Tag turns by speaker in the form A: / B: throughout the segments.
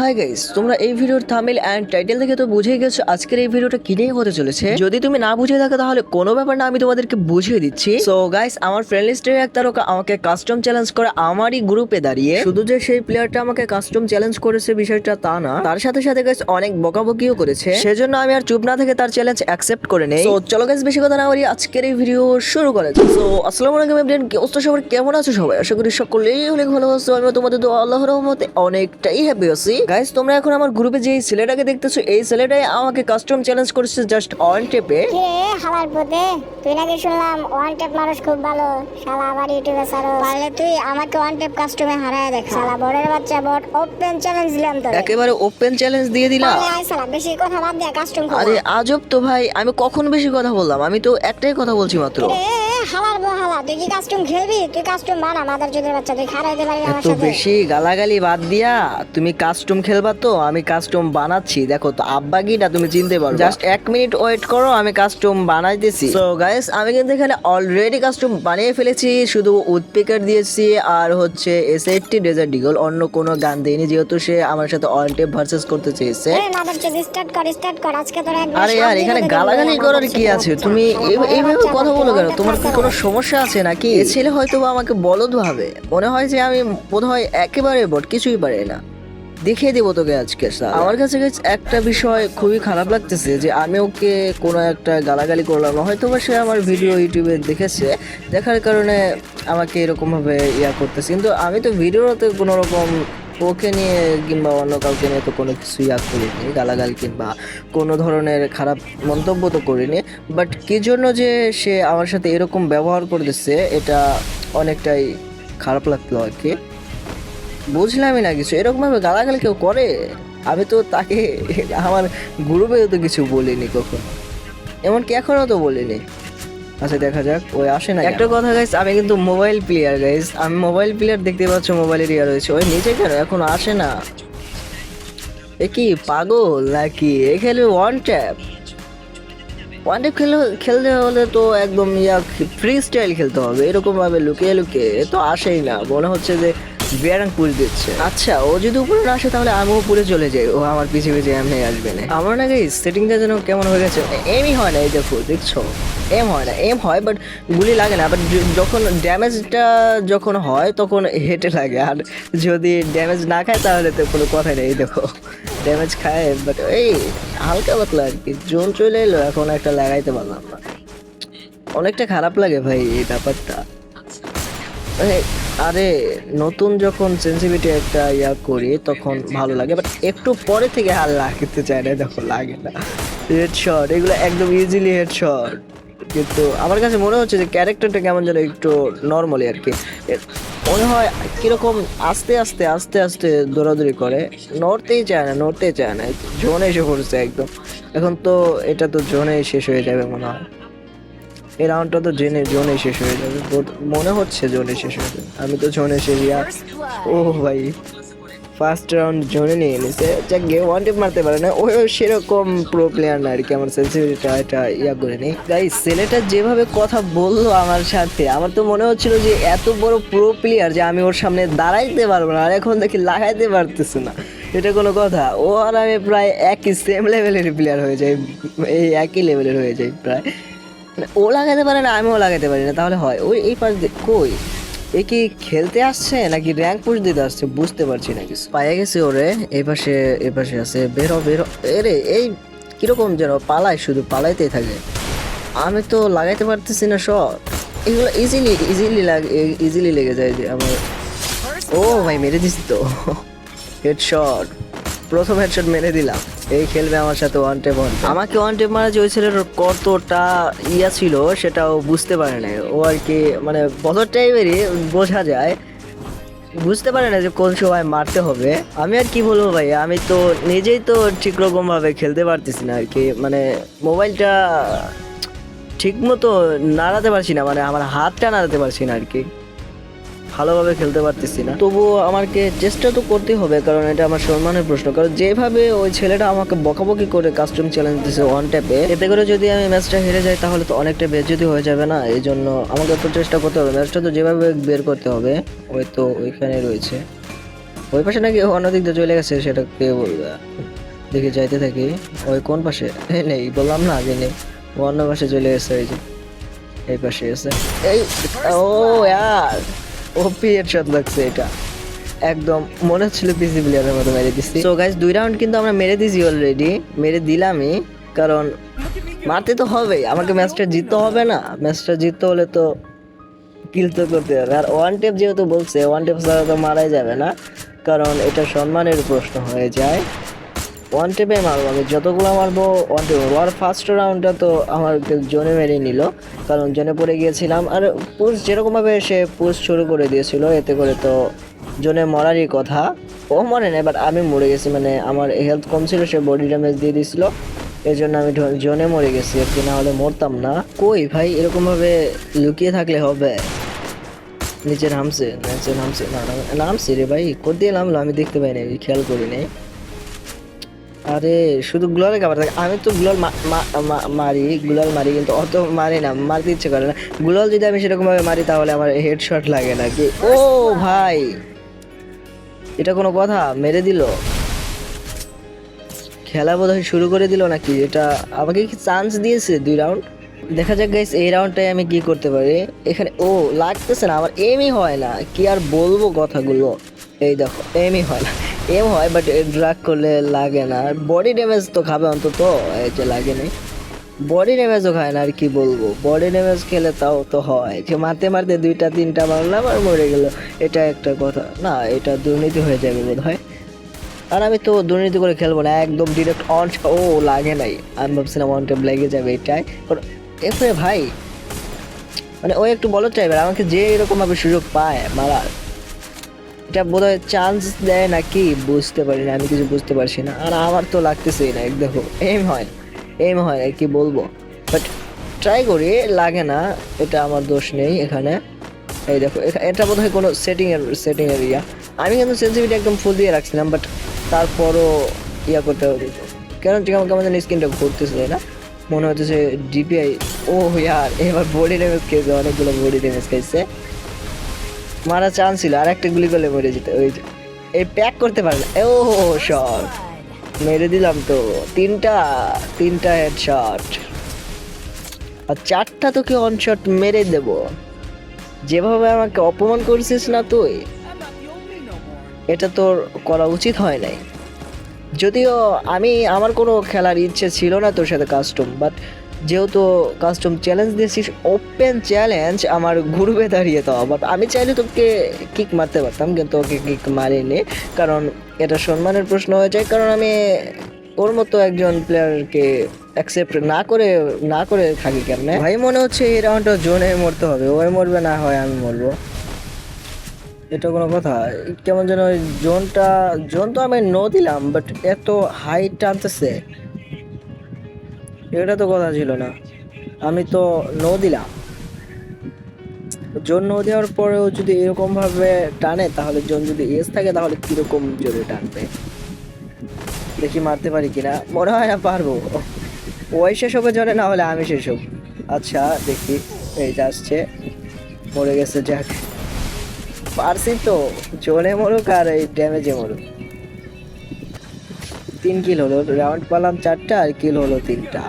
A: Hi guys তোমরা এই ভিডিওর থামেল অ্যান্ড টাইটেল দেখে তো বুঝেই গেছো আজকের এই ভিডিওটা কি নিয়ে হতে চলেছে। যদি তুমি না বুঝে থাকো তাহলে কোনো ব্যাপার না, আমি তোমাদেরকে বুঝিয়ে দিচ্ছি। সো গাইস আমার ফ্রেন্ড লিস্টের এক তারকা আমাকে কাস্টম চ্যালেঞ্জ করে আমারই গ্রুপে দাঁড়িয়ে, শুধু যে সেই প্লেয়ারটা আমাকে কাস্টম চ্যালেঞ্জ করেছে বিষয়টা তা না, তার সাথে সাথে গাইস অনেক বকাবকিও করেছে। সেজন্য আমি আর চুপ না থেকে তার চ্যালেঞ্জ অ্যাকসেপ্ট করে নেই। তো চলো গাইস বেশি কথা না বলি, আজকের এই ভিডিও শুরু করা যাক। সো আসসালামু আলাইকুম এভরিওয়ান কি অবস্থা সবার? কেমন আছো সবাই? আশা করি সকলেই অনেক ভালো আছো। আমি তোমাদের তো আল্লাহর রহমতে অনেকটাই হ্যাপি আছি। গাইস তোমরা এখন আমার গ্রুপে যে ছেলেটাকে দেখতেছো এই ছেলেটাই আমাকে কাস্টম চ্যালেঞ্জ করেছে জাস্ট অন টেপে
B: কিরে হালার পথে? তুই নাকি শুনলাম ওয়ান টেপ মানুষ খুব ভালো। শালা আবার ইউটিউবে ছাড়ো পারলে তুই আমাকে ওয়ান টেপ কাস্টমে হারায় দেখ। শালা বড়ের বাচ্চা বট ওপেন চ্যালেঞ্জ দিলাম তো
A: একেবারে ওপেন চ্যালেঞ্জ দিয়ে দিলাম
B: আয় শালা বেশি কথা বাদ দিয়া কাস্টম কর
A: আরে আজব তো ভাই আমি কখন বেশি কথা বললাম? আমি তো একটাই কথা বলছি মাত্র।
B: রে হালার বো হালা তুই কি কাস্টম খেলবি? তুই কাস্টম বানা মাদার চোদের বাচ্চা তুই খারাইতে পারবি আমার সাথে।
A: বেশি গালাগালি বাদ দিয়া তুমি কাস্টম খেলবা তো আমি কাস্টম বানাচ্ছি। দেখো তো আব্বা গিটা তুমি চিনতে পারো জাস্ট এক মিনিট ওয়েট করো আমি কাস্টম বানাইতেছি। সো গাইস আমি কিন্তু এখানে অলরেডি কাস্টম বানিয়ে ফেলেছি শুধু উডপিকার দিয়েছি আর হচ্ছে এস এইটটি ডেজার্ট ডিগল অন্য কোনো গান দেয়নি যেহেতু সে আমার সাথে অল টেপ ভার্সেস করতে চেয়েছে।
B: এই স্টার্ট কর স্টার্ট কর আজকে তোর একবার
A: আরে আর এখানে গালাগালি করার কি আছে? তুমি এইভাবে কথা বলো কেন? তোমার কি কোনো সমস্যা আছে নাকি? এ ছেলে হয়তো বা আমাকে বলদ ভাবে। মনে হয় যে আমি বোধ হয় একেবারে বট কিছুই পারি না। দেখিয়ে দেবো তোকে আজকে শালা। আমার কাছে একটা বিষয় খুবই খারাপ লাগতেছে যে আমি ওকে কোনো একটা গালাগালি করলাম। হয়তো বা সে আমার ভিডিও ইউটিউবে দেখেছে দেখার কারণে আমাকে এরকমভাবে ইয়া করতেছে। কিন্তু আমি তো ভিডিওতে কোনো রকম ওকে নিয়ে কিংবা অন্য কাউকে নিয়ে তো কোনো কিছু ইয়া করিনি, গালাগাল কিংবা কোনো ধরনের খারাপ মন্তব্য তো করিনি। বাট কি জন্য যে সে আমার সাথে এরকম ব্যবহার করতেছে, এটা অনেকটাই খারাপ লাগল আর কি। বুঝলামই না কিছু, এরকমভাবে গালাগাল কেউ করে? আমি তো তাকে, আমার গ্রুপেও তো কিছু বলিনি কখনো। এমনকি এখনও তো বলিনি। আচ্ছা দেখা যাক। ওই আসে না একটা কথা গাইস আমি কিন্তু মোবাইল প্লেয়ার গাইস আমি মোবাইল প্লেয়ার দেখতে পাচ্ছ মোবাইলের ইয়া রয়েছে। ওই নিচে কেন? এখন আসে না। এ কি পাগল নাকি? এ খেলে ওয়ান ট্যাপ ওয়ান ট্যাপ খেলে খেলতে হলে তো একদম ইয়া ফ্রি স্টাইল খেলতে হবে। এরকম ভাবে লুকিয়ে লুকিয়ে তো আসেই না। মনে হচ্ছে যে ব্যারাং পুল দিচ্ছে। আচ্ছা ও যদি উপরে না আসে তাহলে আমিও উপরে চলে যাই। ও আমার পিছে পিছে এমনি আসবে না। আমার না গাইস সেটিংটা যেন কেমন হয়ে গেছে? এমই হয় না এই দেখো দেখছ? এম হয় না এম হয় বাট গুলি লাগে না। বাট যখন ড্যামেজটা যখন হয় তখন হেঁটে লাগে। আর যদি ড্যামেজ না খায় তাহলে তো কোনো কথাই নেই দেখো। ড্যামেজ খায় বাট এই হালকা পাতলা আর কি। জোন চলে এলো এখন একটা লাগাইতে পারলাম না। অনেকটা খারাপ লাগে ভাই এই ব্যাপারটা। মানে আরে, নতুন যখন সেন্সিভিটি একটা ইয়া করি, তখন ভালো লাগে। বাট একটু পরে থেকে আর লাগতে চায় না, দেখো, লাগে না। হেডশট এগুলো একদম ইজিলি হেডশট কিন্তু আমার কাছে মনে হচ্ছে যে ক্যারেক্টারটা কেমন যেন একটু নর্মালি আর কি। মনে হয় কীরকম আস্তে আস্তে আস্তে আস্তে দৌড়াদৌড়ি করে, নড়তেই চায় না, নড়তেই চায় না। জোনে এসে পড়ছে একদম। এখন তো এটা তো জোনে শেষ হয়ে যাবে মনে হয়। এই রাউন্ডটা তো জেনে, জোনে শেষ হয়ে যাবে। মনে হচ্ছে জোনে শেষ হয়ে যাবে। আমি তো জোনে শেষ, ইয়া। ও ভাই ফার্স্ট রাউন্ড জোনে নিয়ে নিছে। যাক গে ওয়ান টিপ মারতে পারে না। ওই সেরকম প্রো প্লেয়ার না আর কি, আমার সেন্সিটিভিটা এটা ইয়া করে নেই। গাইস ছেলেটা যেভাবে কথা বলল আমার সাথে, আমার তো মনে হচ্ছিল যে এত বড় প্রো প্লেয়ার যে আমি ওর সামনে দাঁড়াইতে পারব না, আর এখন দেখি লাগাইতে পারতেছে না। এটা কোনো কথা। ও আর আমি প্রায় একই সেম লেভেলের প্লেয়ার হয়ে যাই, এই একই লেভেলের হয়ে যাই প্রায়। মানে ও লাগাতে পারে না, আমিও লাগাতে পারি না, তাহলে হয়। ওই এই পাশ কই? এ কি খেলতে আসছে নাকি র্যাঙ্ক পুশ দিতে আসছে? বুঝতে পারছি না কিছু। পায়ে গেছে ওরে এই পাশে, এ পাশে আছে, বেরো বেরো এরে, এই কীরকম যেন পালায়, শুধু পালাইতেই থাকে। আমি তো লাগাইতে পারতেছি না শট এগুলো ইজিলি ইজিলি লাগে ইজিলি লেগে যায় যে আমার ও ভাই, মেরে দিস তো। হেডশট প্রথম হেডশট মেরে দিলাম। এই খেলবে আমার সাথে ওয়ান টেপ ওয়ান আমাকে ওয়ান টেপ মারা যে ওই ছেলের কতটা ইয়া ছিল সেটাও বুঝতে পারে না ও আর কি মানে বছর টাইমেরই বোঝা যায়। বুঝতে পারে না যে কোন সময় মারতে হবে। আমি আর কি বলব ভাই, আমি তো নিজেই তো ঠিক রকমভাবে খেলতে পারতেছি না আর কি। মানে মোবাইলটা ঠিক মতো নাড়াতে পারছি না মানে আমার হাতটা নাড়াতে পারছি না আর কি। ভালোভাবে খেলতে পারতেছি না। তবুও আমাকে চেষ্টা তো করতে হবে কারণ এটা আমার সম্মানের প্রশ্ন। কারণ যেভাবে ওই ছেলেটা আমাকে বকাবকি করে কাস্টম চ্যালেঞ্জ দিছে ওয়ান ট্যাপে এতে করে যদি আমি ম্যাচটা হেরে যাই তাহলে তো অনেকটা বেজ্জতি হয়ে যাবে না? এই জন্য আমাকে তো চেষ্টা করতে হবে। ম্যাচটা তো যেভাবে বের করতে হবে ওই তো ওইখানে রয়েছে। ওই পাশে নাকি অন্যদিক দিয়ে চলে গেছে সেটা কে বলবে? দেখে যাইতে থাকি। ওই কোন পাশে? নেই বললাম না আগে নেই। ও অন্য পাশে চলে গেছে ওই যে এই পাশে এসে এই ও ইয়ার ও পিরিয়ড শট লাগছে এটা। একদম মনে হচ্ছিল পিসি প্লেয়ারের মতো মেরে দিচ্ছি সো গাইজ দুই রাউন্ড কিন্তু আমরা মেরে দিছি অলরেডি মেরে দিলামই, কারণ মারতে তো হবেই। আমাকে ম্যাচটা জিততে হবে না। ম্যাচটা জিততে হলে তো কিল তো করতে হবে। আর ওয়ান টেপ যেহেতু বলছে ওয়ান টেপ ছাড়া তো মারাই যাবে না। কারণ এটা সম্মানের প্রশ্ন হয়ে যায়। ওয়ান টেপে মারবো, আমি যতগুলো মারবো ওয়ান টেপ ওর ফার্স্ট রাউন্ডটা তো আমার জোনে মেরে নিল, কারণ জোনে পড়ে গিয়েছিলাম। আর পুষ যেরকমভাবে সে পুষ শুরু করে দিয়েছিল, এতে করে তো জোনে মরারই কথা। ও মরে না বাট আমি মরে গেছি মানে আমার হেলথ কম ছিল, সে বডি ড্যামেজ দিয়ে দিয়েছিল এই জন্য আমি জোনে মরে গেছি কি না হলে মরতাম না। কই ভাই, এরকমভাবে লুকিয়ে থাকলে হবে? নিচে নামছে নিচে নামছে। না নামছে রে ভাই কোথ দিয়ে নামলো, আমি দেখতে পাই নাই, খেয়াল করি নাই। আরে, শুধু গ্লোয়ালে কাবার থাকে। আমি তো গ্লোয়াল মারি গ্লোয়াল মারি, কিন্তু অত মারি না, মারতে ইচ্ছে করে না। গ্লোয়াল যদি আমি সেরকমভাবে মারি, তাহলে আমার হেডশট লাগে নাকি? ও ভাই! এটা কোনো কথা? মেরে দিল? খেলা বোধহয় শুরু করে দিল নাকি? এটা আমাকে কি চান্স দিয়েছে দুই রাউন্ড দেখা যাক গাইস এই রাউন্ডটায় আমি কি করতে পারি? এখানে, ও, লাগতেছে না, আমার এমই হয় না। কি আর বলব কথাগুলো? এই দেখো এমই হয় না। এম হয় বাট ড্রাগ করলে লাগে না। আর বডি ড্যামেজ তো খাবে অন্তত যে লাগে নাই বডি ড্যামেজও খায় না, আর কি বলব? বডি ড্যামেজ খেলে তাও তো হয়। যে মারতে মারতে দুইটা, তিনটা মারলাম আর মরে গেল। এটা একটা কথা। না, এটা দুর্নীতি হয়ে যাবে বোধ হয় আর আমি তো দুর্নীতি করে খেলব না, একদম ডিরেক্ট অন ও লাগে নাই। আমি ভাবছিলাম অন টেপ লেগে যাবে এটাই। এরপরে ভাই মানে ও একটু বলো টাইপের আমাকে যে এরকমভাবে সুযোগ পায় মারার এটা বোধহয় চান্স দেয় নাকি? বুঝতে পারি না, আমি কিছু বুঝতে পারছি না। আর আমার তো লাগতেছেই না দেখো এম হয় এম হয় না কি বলব? বাট ট্রাই করি, লাগে না, এটা আমার দোষ নেই এখানে। এই দেখো এটা বোধহয় কোনো সেটিং এর সেটিং এর ইয়া। আমি কিন্তু সেন্সিটিভিটি একদম ফুল দিয়ে রাখছিলাম বাট তারপরও ইয়া করতে হবে। কারণ ঠিক আমাকে আমাদের স্ক্রিনটা ঘুরতেছে, তাই না? মনে হচ্ছে ডিপিআই ও, ইয়ার, এবার বডি ড্যামেজ খেয়েছে, অনেকগুলো বডি ড্যামেজ খেয়েছে। মারা চান্স ছিল, আর একটা গুলি করলে মরে যেতে, ওই। এই প্যাক করতে পারে না ও শট মেরে দিলাম তো, তিনটা তিনটা হেড হেডশট আর চারটা তোকে অন শট মেরে দেব। যেভাবে আমাকে অপমান করছিস না তুই, এটা তোর করা উচিত হয় নাই। যদিও আমি, আমার কোনো খেলার ইচ্ছে ছিল না তোর সাথে কাস্টম বাট যেহেতু কাস্টম চ্যালেঞ্জ দিয়েছিস ওপেন চ্যালেঞ্জ আমার গ্রুপে দাঁড়িয়ে তো বাট আমি চাইলে তোকে কিক মারতে পারতাম, কিন্তু ওকে কিক মারিনি, কারণ এটা সম্মানের প্রশ্ন হয়ে যায়। কারণ আমি ওর মতো একজন প্লেয়ারকে অ্যাকসেপ্ট না করে না করে থাকি কেমনে? ভাই, মনে হচ্ছে এই রাউন্ডটা জোনে মরতে হবে। ওই মরবে না হয়, আমি মরবো। এটা কোনো কথা। কেমন যেন ওই জোনটা, জোন তো আমি নো দিলাম বাট এত হাইট টানতেছে। এটা তো কথা ছিল না। আমি তো নো দিলাম। জোন নো দেওয়ার পরেও যদি এরকম ভাবে টানে, তাহলে জোন যদি এস থাকে, তাহলে কীরকম জোরে টানবে? দেখি মারতে পারি কিনা। মনে হয় না পারব। ওই শেষ হবে জোরে, না হলে আমি শেষ হব। আচ্ছা দেখি। এই যে আসছে। মরে গেছে, যাক। পারছি তো। জোরে মরুক আর এই ড্যামেজে মরুক। তিন কিল হলো রাউন্ড পালাম চারটা আর কিল হলো তিনটা।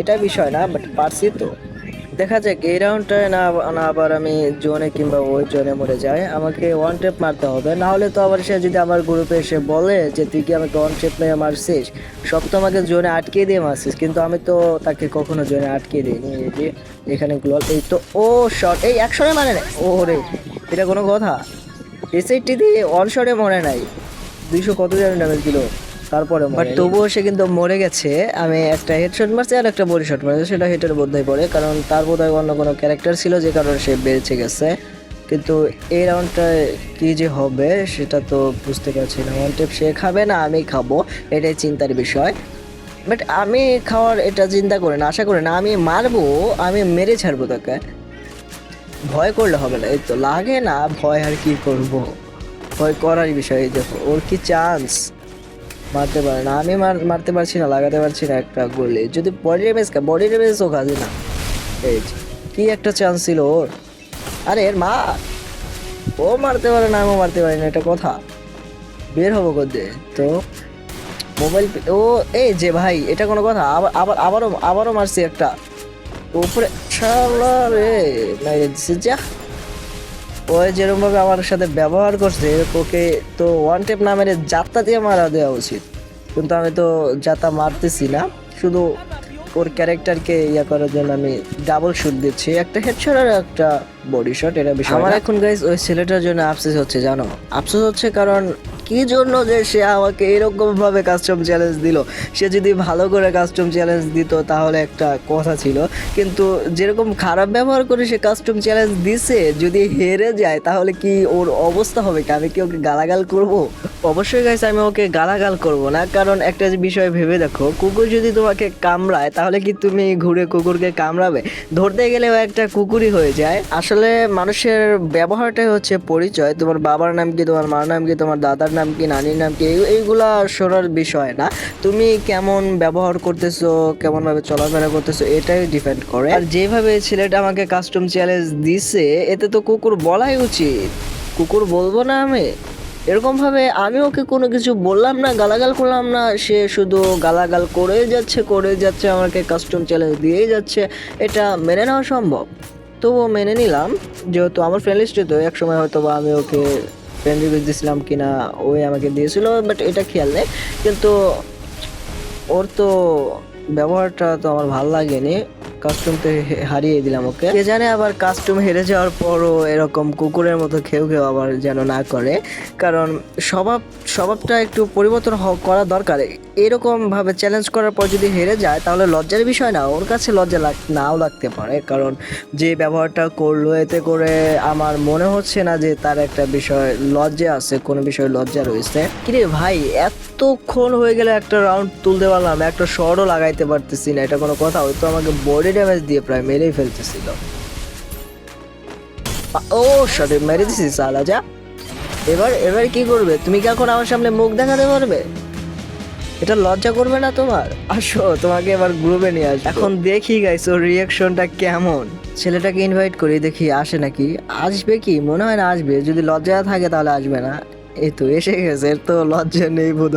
A: এটা বিষয় না বাট পারছি তো। দেখা যাক, এই রাউন্ডটায় না না আবার আমি জোনে কিংবা ওই জোনে মরে যাই। আমাকে ওয়ান টেপ মারতে হবে। না হলে তো আবার সে যদি আমার গ্রুপে এসে বলে যে, তুই কি আমাকে ওয়ান টেপ মেরে মারছিস? সব তো আমাকে জোনে আটকে দিয়ে মারছিস, কিন্তু আমি তো তাকে কখনো জোনে আটকে দিইনি। যে, এখানে গ্লোয়াল এই তো, ও শট এই একশনে মানে না ও রে এটা কোনো কথা? এসআইটি দিয়ে অন শটে মরে নাই। দুইশো কত জানি ড্যামেজ দিল? তারপরে বাট তবুও সে কিন্তু মরে গেছে। আমি একটা হেডশট মারছি আর একটা বডি শট মারছি সেটা হেডের বোধহয় পড়ে কারণ তার বোধহয় অন্য কোনো ক্যারেক্টার ছিল যে কারণে সে বেঁচে গেছে। কিন্তু এই রাউন্ডটায় কি যে হবে সেটা তো বুঝতে পারছি না। ওয়ান টেপ সে খাবে না আমি খাব এটাই চিন্তার বিষয়। বাট আমি খাওয়ার এটা চিন্তা করি না আশা করি না আমি মারবো আমি মেরে ছাড়বো তাকে। ভয় করলে হবে না এই তো লাগে না ভয় আর কি করব? ভয় করার বিষয় দেখো ওর কি চান্স মারতে পারে না। আমি মার- মারতে পারছি না, লাগাতে পারছি না একটা গোলে যদি বডি ড্যামেজ বডি ও কাজে না। এই কি একটা চান্স ছিল ওর। আরে এর মা, ও মারতে পারে না, আমিও মারতে পারি না, এটা কথা। বের হব কোথায় তো মোবাইল ও, এই যে ভাই, এটা কোনো কথা, আবার আবার, আবারও আবারও মারছি একটা। উপরে, শালা রে যা। ওই যেরকমভাবে আমার সাথে ব্যবহার করছে ওকে তো ওয়ান টেপ না মেরে যাত্রা দিয়ে মারা দেওয়া উচিত। কিন্তু আমি তো যাতা মারতেছি না শুধু ওর ক্যারেক্টারকে ইয়া করার জন্য আমি ডাবল শুট দিচ্ছি। একটা হেডশট আর একটা বডি শট এটা বিষয় আমার এখন গাইজ ওই ছেলেটার জন্য আফসোস হচ্ছে জানো? আফসোস হচ্ছে কারণ কি জন্য যে সে আমাকে এরকমভাবে কাস্টম চ্যালেঞ্জ দিল? সে যদি ভালো করে কাস্টম চ্যালেঞ্জ দিত তাহলে একটা কথা ছিল। কিন্তু যেরকম খারাপ ব্যবহার করে সে কাস্টম চ্যালেঞ্জ দিছে, যদি হেরে যায় তাহলে কি ওর অবস্থা হবে? কি আমি কি ওকে গালাগাল করব? অবশ্যই গাইস আমি ওকে গালাগাল করব না। কারণ একটা বিষয় ভেবে দেখো, কুকুর যদি তোমাকে কামড়ায়, তাহলে কি তুমি ঘুরে কুকুরকে কামড়াবে? ধরতে গেলে ও একটা কুকুরই হয়ে যায়। আসলে মানুষের ব্যবহারটাই হচ্ছে পরিচয়। তোমার বাবার নাম কি, তোমার মার নাম কি, তোমার দাদার নাম কি, নানির নাম কি, এই- এইগুলা শোনার বিষয় না। তুমি কেমন ব্যবহার করতেছো, কেমনভাবে চলাফেরা করতেছো, এটাই ডিপেন্ড করে। আর যেভাবে ছেলেটা আমাকে কাস্টম চ্যালেঞ্জ দিছে, এতে তো কুকুর বলাই উচিত। কুকুর বলব না আমি? এরকম ভাবে আমি ওকে কোনো কিছু বললাম না, গালাগাল করলাম না, সে শুধু গালাগাল করে যাচ্ছে করে যাচ্ছে, আমাকে কাস্টম চ্যালেঞ্জ দিয়েই যাচ্ছে। এটা মেনে নেওয়া সম্ভব। তবুও মেনে নিলাম, যেহেতু আমার ফ্রেন্ড লিস্টে তো এক সময় হয়তো বা আমি ওকে ফ্রেন্ড রিকোয়েস্ট দিয়েছিলাম কি না ওই আমাকে দিয়েছিল বাট এটা খেয়াল নেই। কিন্তু ওর তো ব্যবহারটা তো আমার ভালো লাগেনি। কাস্টম তো হারিয়ে দিলাম ওকে কে জানে আবার কাস্টম হেরে যাওয়ার পরও এরকম কুকুরের মতো খেউ খেউ আবার যেন না করে। কারণ স্বভাব, স্বভাবটা একটু পরিবর্তন করা দরকার। এরকম ভাবে চ্যালেঞ্জ করার পর যদি হেরে যায়, তাহলে লজ্জার বিষয় না, ওর কাছে লজ্জা লাগ নাও লাগতে পারে। কারণ যে ব্যবহারটা করল, এতে করে আমার মনে হচ্ছে না যে তার একটা বিষয় লজ্জা আছে, কোনো বিষয়ে লজ্জা রয়েছে। কিরে ভাই, এতক্ষণ হয়ে গেলে একটা রাউন্ড তুলতে পারলাম, একটা শটও লাগাইতে পারতেছি না, এটা কোনো কথা, হয়তো আমাকে বডি ড্যামেজ দিয়ে প্রায় মেরেই ফেলতেছিল। ও মেরে যা। এবার এবার কি করবে? তুমি কি এখন আমার সামনে মুখ দেখাতে পারবে? এটা লজ্জা করবে না তোমার? আসো, তোমাকে এবার গ্রুপে নিয়ে আসব। এখন দেখি গাইস ওর রিয়াকশনটা কেমন। ছেলেটাকে ইনভাইট করি, দেখি আসে নাকি। আসবে কি? মনে হয় না আসবে। যদি লজ্জা থাকে, তাহলে আসবে না। এই তো এসে গেছে এর তো লজ্জা নেই বোধ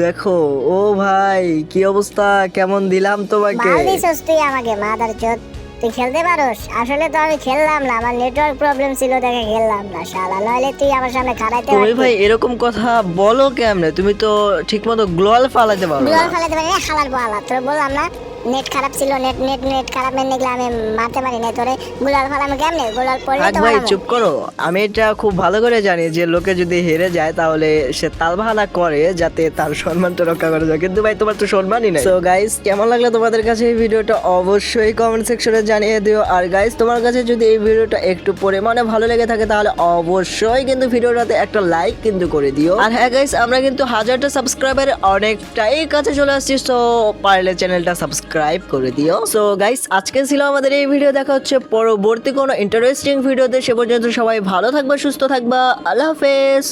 A: দেখো ও ভাই কি অবস্থা? কেমন দিলাম তোমাকে?
B: মাল তুই আমাকে মাদার চোদ। তুই খেলতে পারোস? আসলে তো আমি খেললাম না আমার নেটওয়ার্ক প্রবলেম ছিল দেখে খেললাম না। শালা নইলে তুই আমার সামনে খাড়াইতে
A: তুমি ভাই এরকম কথা বলো কেমনে? তুমি তো ঠিকমতো গ্লোয়াল ফালাতে পারো না।
B: দুয়ার পারি না খালার বলা তোর বললাম না নেট খারাপ ছিল নেট নেট নেট খারাপ মেনে গেলে আমি মারতে পারি না তোরে গুলাল ফালাম কেমনে? গুলাল পড়লে তো
A: ভাই চুপ করো। আমি এটা খুব ভালো করে জানি যে লোকে যদি হেরে যায় তাহলে সে তালবাহানা করে যাতে তার সম্মানটা রক্ষা করা যায়। কিন্তু ভাই তোমার তো সম্মানই নাই। সো গাইস কেমন লাগল তোমাদের কাছে এই ভিডিওটা? অবশ্যই কমেন্ট সেকশনে জানিয়ে দিও। আর গাইস তোমার কাছে যদি এই ভিডিওটা একটু পরিমাণে ভালো লেগে থাকে তাহলে অবশ্যই কিন্তু ভিডিওটাতে একটা লাইক কিন্তু করে দিও। আর হ্যাঁ গাইস আমরা কিন্তু হাজারটা সাবস্ক্রাইবারের অনেকটাই কাছে চলে আসছি। সো পারলে চ্যানেলটা সাবস্ক্রাইব করে দিও। সো গাইস আজকে ছিল আমাদের এই ভিডিও দেখা হচ্ছে পরবর্তী কোনো ইন্টারেস্টিং ভিডিওতে সে পর্যন্ত সবাই ভালো থাকবা, সুস্থ থাকবা। আল্লাহ হাফেজ।